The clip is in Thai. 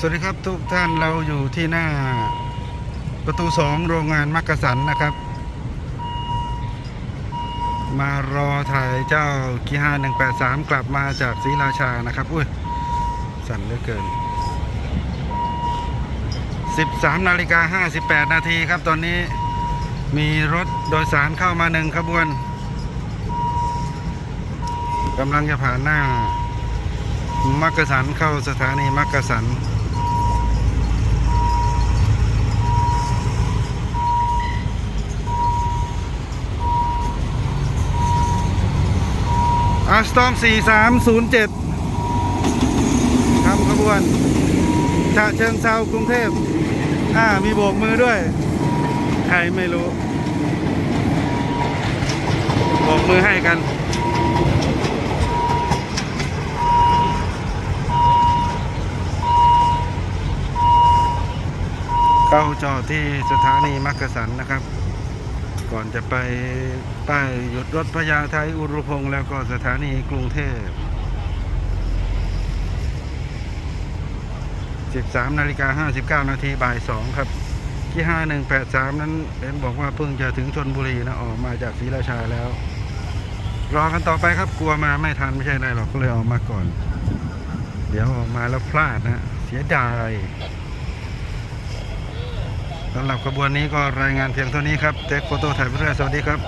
สวัสดีครับทุกท่านเราอยู่ที่หน้าประตูสองโรงงานมักกะสันนะครับ มารอถ่ายเจ้ากีฮา183กลับมาจากศรีราชานะครับอุ้ยสั่นเหลือเกิน 13นาฬิกา58 นาทีครับตอนนี้มีรถโดยสารเข้ามาหนึ่งขบวนกำลังจะผ่านหน้า มักกะสันเข้าสถานีมักกะสันอาสตอม 4307ทำขบวนฉะเชิงเซากรุงเทพ อ่า มีโบกมือด้วย ใครไม่รู้ โบกมือให้กัน เข้าจอดที่สถานีมักกะสันนะครับ ก่อนจะไปป้ายหยุดรถพญาไทอุรุพงศ์แล้วก็สถานีกรุงเทพ13นาฬิกา59นาทีบ่าย2ครับ ที่ 5183 นั้นเห็นบอกว่าเพิ่งจะถึงชนบุรีนะ ออกมาจากศรีราชาแล้ว รอกันต่อไปครับกลัวมาไม่ทันไม่ใช่ไรหรอกก็เลยออกมาก่อน เดี๋ยวออกมาแล้วพลาดนะ เสียดาย สำหรับขบวนนี้ก็รายงานเพียงเท่านี้ครับเทคโฟโต้ถ่ายเพื่อสวัสดีครับ